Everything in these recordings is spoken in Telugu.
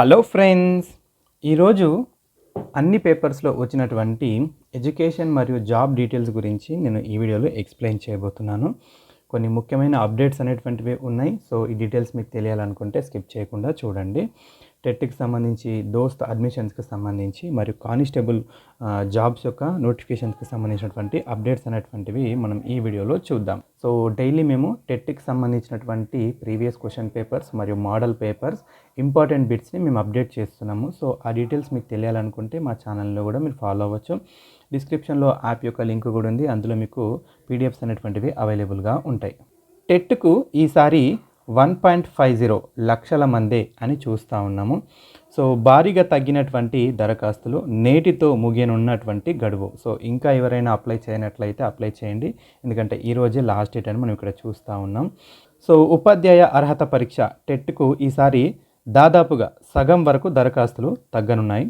Hello friends. ఈరోజు అన్ని పేపర్స్లో వచ్చినటువంటి ఎడ్యుకేషన్ మరియు జాబ్ డీటెయిల్స్ గురించి నేను ఈ వీడియోలో ఎక్స్ప్లెయిన్ చేయబోతున్నాను. కొన్ని ముఖ్యమైన అప్డేట్స్ అనేటువంటివి ఉన్నాయి. సో ఈ డీటెయిల్స్ మీకు తెలియాలనుకుంటే స్కిప్ చేయకుండా చూడండి. టెట్కి సంబంధించి దోస్త్ అడ్మిషన్స్కి సంబంధించి మరియు కానిస్టేబుల్ జాబ్స్ యొక్క నోటిఫికేషన్స్కి సంబంధించినటువంటి అప్డేట్స్ అనేటువంటివి మనం ఈ వీడియోలో చూద్దాం. సో డైలీ మేము టెట్కి సంబంధించినటువంటి ప్రీవియస్ క్వశ్చన్ పేపర్స్ మరియు మోడల్ పేపర్స్ ఇంపార్టెంట్ బిట్స్ని మేము అప్డేట్ చేస్తున్నాము. సో ఆ డీటెయిల్స్ మీకు తెలియాలనుకుంటే మా ఛానల్లో కూడా మీరు ఫాలో అవ్వచ్చు. డిస్క్రిప్షన్లో యాప్ యొక్క లింక్ కూడా ఉంది. అందులో మీకు పీడిఎఫ్స్ అనేటువంటివి అవైలబుల్గా ఉంటాయి. టెట్కు ఈసారి వన్ పాయింట్ ఫైవ్ జీరో లక్షల మందే అని చూస్తూ ఉన్నాము. సో భారీగా తగ్గినటువంటి దరఖాస్తులు నేటితో ముగియనున్నటువంటి గడువు. సో ఇంకా ఎవరైనా అప్లై చేయనట్లయితే అప్లై చేయండి. ఎందుకంటే ఈరోజే లాస్ట్ డేట్ అని మనం ఇక్కడ చూస్తూ ఉన్నాం. సో ఉపాధ్యాయ అర్హత పరీక్ష టెట్కు ఈసారి దాదాపుగా సగం వరకు దరఖాస్తులు తగ్గనున్నాయి.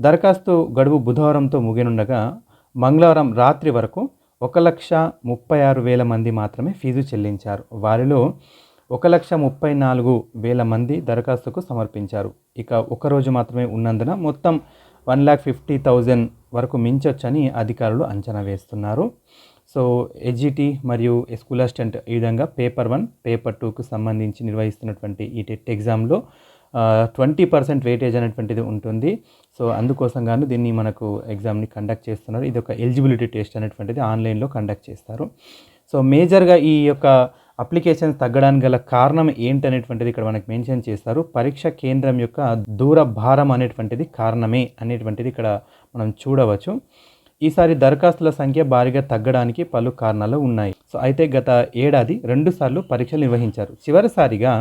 దరఖాస్తు గడువు బుధవారంతో ముగినుండగా మంగళవారం రాత్రి వరకు ఒక లక్ష ముప్పై ఆరు వేల మంది మాత్రమే ఫీజు చెల్లించారు. వారిలో ఒక లక్ష ముప్పై నాలుగు వేల మంది దరఖాస్తుకు సమర్పించారు. ఇక ఒకరోజు మాత్రమే ఉన్నందున మొత్తం వన్ ల్యాక్ ఫిఫ్టీ థౌజండ్ వరకు మించొచ్చని అధికారులు అంచనా వేస్తున్నారు. సో ఎజ్జిటి మరియు స్కూల్ అసిస్టెంట్ ఈ విధంగా పేపర్ వన్ పేపర్ టూకు సంబంధించి నిర్వహిస్తున్నటువంటి ఈ టెట్ ఎగ్జామ్లో ట్వంటీ పర్సెంట్ వెయిటేజ్ అనేటువంటిది ఉంటుంది. సో అందుకోసం గాను దీన్ని మనకు ఎగ్జామ్ని కండక్ట్ చేస్తున్నారు. ఇది ఒక ఎలిజిబిలిటీ టెస్ట్ అనేటువంటిది ఆన్లైన్లో కండక్ట్ చేస్తారు. సో మేజర్గా ఈ యొక్క అప్లికేషన్స్ తగ్గడానికి గల కారణం ఏంటనేటువంటిది ఇక్కడ మనకు మెన్షన్ చేస్తారు. పరీక్ష కేంద్రం యొక్క దూర భారం అనేటువంటిది కారణమే అనేటువంటిది ఇక్కడ మనం చూడవచ్చు. ఈసారి దరఖాస్తుల సంఖ్య భారీగా తగ్గడానికి పలు కారణాలు ఉన్నాయి. సో అయితే గత ఏడాది రెండుసార్లు పరీక్షలు నిర్వహించారు. చివరిసారిగా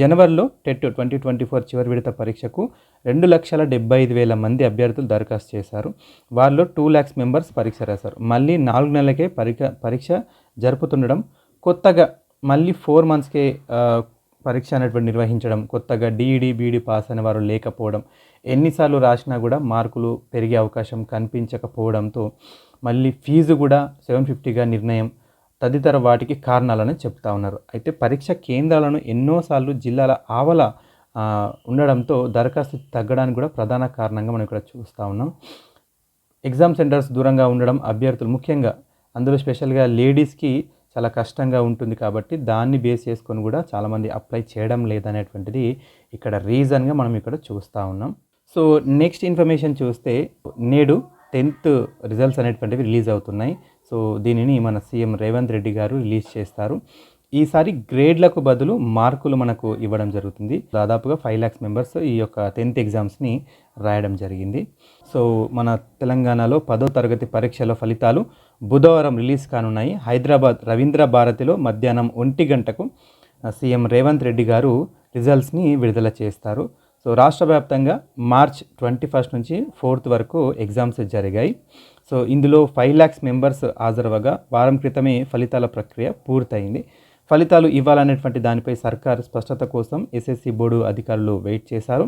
జనవరిలో టెట్ ట్వంటీ ట్వంటీ ఫోర్ చివరి విడత పరీక్షకు రెండు లక్షల డెబ్బై ఐదు వేల మంది అభ్యర్థులు దరఖాస్తు చేశారు. వారిలో టూ ల్యాక్స్ మెంబర్స్ పరీక్ష రాశారు. మళ్ళీ నాలుగు నెలలకే పరీక్ష పరీక్ష జరుపుతుండడం కొత్తగా మళ్ళీ ఫోర్ మంత్స్కే పరీక్ష అనేటువంటి నిర్వహించడం కొత్తగా డిఈడి బీఈడి పాస్ అయిన వారు లేకపోవడం ఎన్నిసార్లు రాసినా కూడా మార్కులు పెరిగే అవకాశం కనిపించకపోవడంతో మళ్ళీ ఫీజు కూడా సెవెన్ ఫిఫ్టీగా నిర్ణయం తదితర వాటికి కారణాలని చెప్తా ఉన్నారు. అయితే పరీక్ష కేంద్రాలను ఎన్నోసార్లు జిల్లాల ఆవల ఉండడంతో దరఖాస్తు తగ్గడానికి కూడా ప్రధాన కారణంగా మనం ఇక్కడ చూస్తూ ఉన్నాం. ఎగ్జామ్ సెంటర్స్ దూరంగా ఉండడం అభ్యర్థులు ముఖ్యంగా అందులో స్పెషల్గా లేడీస్కి చాలా కష్టంగా ఉంటుంది కాబట్టి దాన్ని బేస్ చేసుకొని కూడా చాలామంది అప్లై చేయడం లేదనేటువంటిది ఇక్కడ రీజన్గా మనం ఇక్కడ చూస్తూ ఉన్నాం. సో నెక్స్ట్ ఇన్ఫర్మేషన్ చూస్తే నేడు టెన్త్ రిజల్ట్స్ అనేటువంటివి రిలీజ్ అవుతున్నాయి. సో దీనిని మన సీఎం రేవంత్ రెడ్డి గారు రిలీజ్ చేస్తారు. ఈసారి గ్రేడ్లకు బదులు మార్కులు మనకు ఇవ్వడం జరుగుతుంది. దాదాపుగా ఫైవ్ ల్యాక్స్ మెంబర్స్ ఈ యొక్క టెన్త్ ఎగ్జామ్స్ని రాయడం జరిగింది. సో మన తెలంగాణలో పదో తరగతి పరీక్షల ఫలితాలు బుధవారం రిలీజ్ కానున్నాయి. హైదరాబాద్ రవీంద్ర భారతిలో మధ్యాహ్నం ఒంటి గంటకు సీఎం రేవంత్ రెడ్డి గారు రిజల్ట్స్ని విడుదల చేస్తారు. సో రాష్ట్ర వ్యాప్తంగా మార్చ్ ట్వంటీ ఫస్ట్ నుంచి ఫోర్త్ వరకు ఎగ్జామ్స్ జరిగాయి. సో ఇందులో ఫైవ్ ల్యాక్స్ మెంబర్స్ హాజరవగా వారం క్రితమే ఫలితాల ప్రక్రియ పూర్తయింది. ఫలితాలు ఇవ్వాలనేటువంటి దానిపై సర్కార్ స్పష్టత కోసం ఎస్ఎస్సి బోర్డు అధికారులు వెయిట్ చేశారు.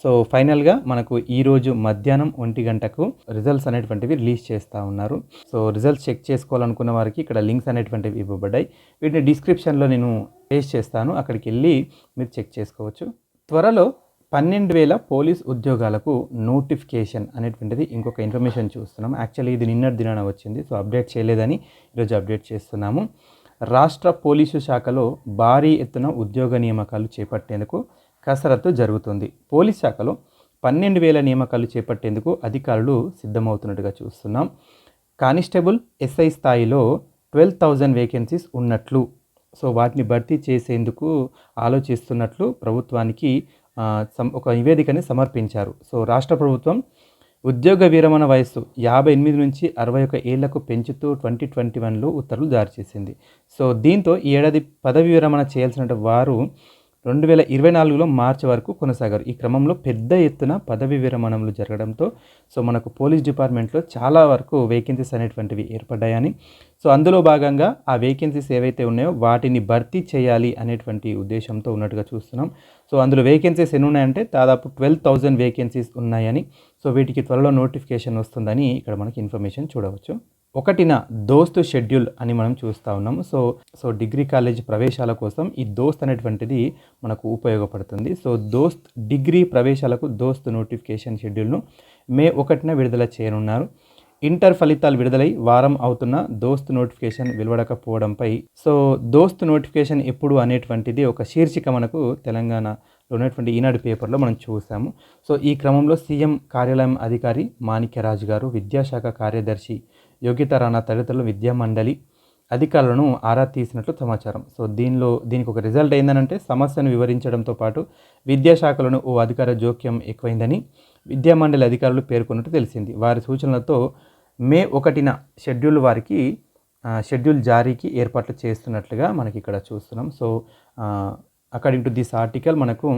సో ఫైనల్గా మనకు ఈరోజు మధ్యాహ్నం ఒంటి గంటకు రిజల్ట్స్ అనేటువంటివి రిలీజ్ చేస్తూ ఉన్నారు. సో రిజల్ట్స్ చెక్ చేసుకోవాలనుకున్న వారికి ఇక్కడ లింక్స్ అనేటువంటివి ఇవ్వబడ్డాయి. వీటిని డిస్క్రిప్షన్లో నేను పేస్ట్ చేస్తాను. అక్కడికి వెళ్ళి మీరు చెక్ చేసుకోవచ్చు. త్వరలో పన్నెండు వేల పోలీస్ ఉద్యోగాలకు నోటిఫికేషన్ అనేటువంటిది ఇంకొక ఇన్ఫర్మేషన్ చూస్తున్నాం. యాక్చువల్లీ ఇది నిన్నటి దినాన వచ్చింది. సో అప్డేట్ చేయలేదని ఈరోజు అప్డేట్ చేస్తున్నాము. రాష్ట్ర పోలీసు శాఖలో భారీ ఎత్తున ఉద్యోగ నియామకాలు చేపట్టేందుకు కసరత్తు జరుగుతుంది. పోలీస్ శాఖలో పన్నెండు వేల నియామకాలు చేపట్టేందుకు అధికారులు సిద్ధమవుతున్నట్టుగా చూస్తున్నాం. కానిస్టేబుల్ ఎస్ఐ స్థాయిలో ట్వెల్వ్ థౌజండ్ వేకెన్సీస్ ఉన్నట్లు సో వాటిని భర్తీ చేసేందుకు ఆలోచిస్తున్నట్లు ప్రభుత్వానికి ఒక నివేదికని సమర్పించారు. సో రాష్ట్ర ప్రభుత్వం ఉద్యోగ విరమణ వయస్సు యాభై ఎనిమిది నుంచి అరవై ఒక ఏళ్ళకు పెంచుతూ ట్వంటీ ట్వంటీ వన్లో ఉత్తర్వులు జారీ చేసింది. సో దీంతో ఈ ఏడాది పదవి విరమణ చేయాల్సిన వారు రెండు వేల ఇరవై నాలుగులో మార్చి వరకు కొనసాగారు. ఈ క్రమంలో పెద్ద ఎత్తున పదవి విరమణలు జరగడంతో సో మనకు పోలీస్ డిపార్ట్మెంట్లో చాలా వరకు వేకెన్సీస్ అనేటువంటివి ఏర్పడ్డాయని. సో అందులో భాగంగా ఆ వేకెన్సీస్ ఏవైతే ఉన్నాయో వాటిని భర్తీ చేయాలి అనేటువంటి ఉద్దేశంతో ఉన్నట్టుగా చూస్తున్నాం. సో అందులో వేకెన్సీస్ ఎన్ని ఉన్నాయంటే దాదాపు ట్వెల్వ్ థౌజండ్ వేకెన్సీస్ ఉన్నాయని. సో వీటికి త్వరలో నోటిఫికేషన్ వస్తుందని ఇక్కడ మనకి ఇన్ఫర్మేషన్ చూడవచ్చు. ఒకటిన దోస్త్ షెడ్యూల్ అని మనం చూస్తూ ఉన్నాము. సో సో డిగ్రీ కాలేజ్ ప్రవేశాల కోసం ఈ దోస్త్ అనేటువంటిది మనకు ఉపయోగపడుతుంది. సో దోస్త్ డిగ్రీ ప్రవేశాలకు దోస్త్ నోటిఫికేషన్ షెడ్యూల్ను మే ఒకటిన విడుదల చేయనున్నారు. ఇంటర్ ఫలితాలు విడుదలై వారం అవుతున్న దోస్త్ నోటిఫికేషన్ వెలువడకపోవడంపై సో దోస్త్ నోటిఫికేషన్ ఎప్పుడు అనేటువంటిది ఒక శీర్షిక మనకు తెలంగాణలో ఉన్నటువంటి ఈనాడు పేపర్లో మనం చూసాము. సో ఈ క్రమంలో సీఎం కార్యాలయం అధికారి మాణిక్యరాజు గారు విద్యాశాఖ కార్యదర్శి యోగ్యత రాణా తదితరులు విద్యా మండలి అధికారులను ఆరా తీసినట్లు సమాచారం. సో దీనిలో దీనికి ఒక రిజల్ట్ ఏందనంటే సమస్యను వివరించడంతో పాటు విద్యాశాఖలను ఓ అధికార జోక్యం ఎక్కువైందని విద్యామండలి అధికారులు పేర్కొన్నట్టు తెలిసింది. వారి సూచనలతో మే ఒకటిన షెడ్యూల్ వారికి షెడ్యూల్ జారీకి ఏర్పాట్లు చేస్తున్నట్లుగా మనకి ఇక్కడ చూస్తున్నాం. So according to this article మనకు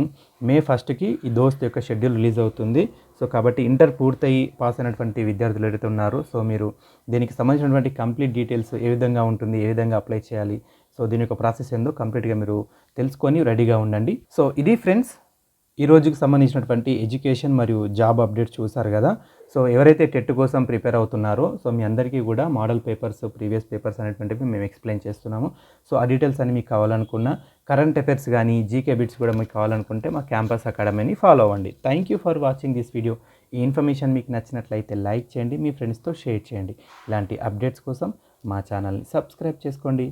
మే ఫస్ట్కి ఈ దోస్త్ యొక్క షెడ్యూల్ రిలీజ్ అవుతుంది. సో కాబట్టి ఇంటర్ పూర్తయి పాస్ అయినటువంటి విద్యార్థులు ఎవరైతే ఉన్నారో సో మీరు దీనికి సంబంధించినటువంటి కంప్లీట్ డీటెయిల్స్ ఏ విధంగా ఉంటుంది ఏ విధంగా అప్లై చేయాలి సో దీని యొక్క ప్రాసెస్ ఏందో కంప్లీట్గా మీరు తెలుసుకొని రెడీగా ఉండండి. సో ఇది ఫ్రెండ్స్ ఈ రోజుకి సంబంధించినటువంటి ఎడ్యుకేషన్ మరియు జాబ్ అప్డేట్ చూశారు కదా. సో ఎవరైతే టెట్ కోసం ప్రిపేర్ అవుతున్నారో సో మీ అందరికీ కూడా మోడల్ పేపర్స్ ప్రీవియస్ పేపర్స్ అనేటువంటివి మేము ఎక్స్ప్లెయిన్ చేస్తున్నాము. సో ఆ డీటెయిల్స్ అని మీకు కావాలనుకున్న కరెంట్ అఫైర్స్ కానీ జీకే బిట్స్ కూడా మీకు కావాలనుకుంటే మా క్యాంపస్ అకాడమీని ఫాలో అవ్వండి. Thank you for watching this video ఈ ఇన్ఫర్మేషన్ మీకు నచ్చినట్లయితే లైక్ చేయండి మీ ఫ్రెండ్స్తో షేర్ చేయండి. ఇలాంటి అప్డేట్స్ కోసం మా ఛానల్ని సబ్స్క్రైబ్ చేసుకోండి.